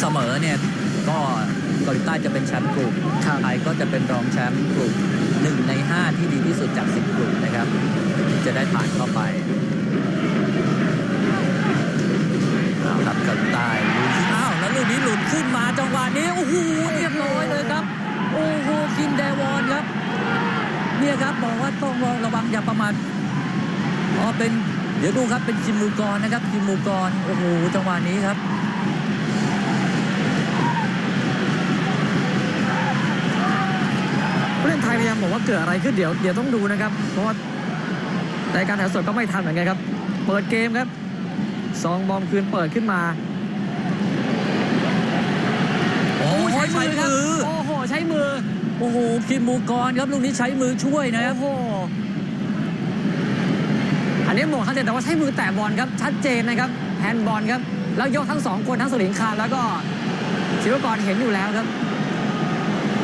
เสมอเนี่ยก็เกาหลีใต้จะเป็นแชมป์กลุ่มครับไทยก็จะเป็นรองแชมป์กลุ่มหนึ่งในห้าที่ดีที่สุดจากสิบกลุ่มนะครับที่จะได้ผ่านเข้าไปเอาครับเกาหลีใต้ดูสิอ้าวแล้วลูกนี้หลุดขึ้นมาจังหวะนี้โอ้โหเรียบร้อยเลยครับโอ้โหคินแดวอนครับเนี่ยครับบอกว่าต้องระวังอย่าประมาทอ๋อเป็นเดี๋ยวดูครับเป็นคิมมูกรนะครับคิมมูกรโอ้โหจังหวะนี้ครับ ยพยายามบอกว่าเกิดอะไรขึ้นเดี๋ยวเดี๋ยวต้องดูนะครับ เพราะว่าในการถ่ายทอดสดก็ไม่ทันเหมือนกันครับ เปิดเกมครับซองบอมคืนเปิดขึ้นมา โอ้ยใช้ครัมือโอ้โห ใช้มือ โอ้โหคิมมูกรครับลูกนี้ใช้มือช่วยนะครับโอ้โหอันนี้หมดครับแต่ว่าใช้มือแตะบอลครับชัดเจนนะครับแฮนด์บอลครับ แล้วยกทั้งสองคนทั้งสลิงคารแล้วก็ศิวกรเห็นอยู่แล้วครับ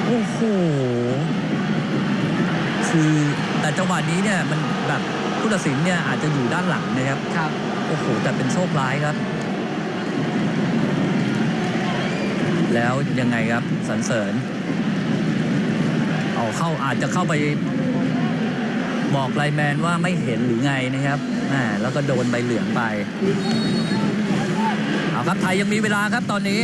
โอ้โหคือ แต่จังหวะนี้เนี่ยมันแบบผู้ตัดสินเนี่ยอาจจะอยู่ด้านหลังนะครับ ครับ โอ้โห แต่เป็นโชคร้ายครับ แล้วยังไงครับสันเสริญเอาเข้าอาจจะเข้าไปบอกไลน์แมนว่าไม่เห็นหรือไงนะครับอ่าแล้วก็โดนใบเหลืองไป เอาครับไทยยังมีเวลาครับตอนนี้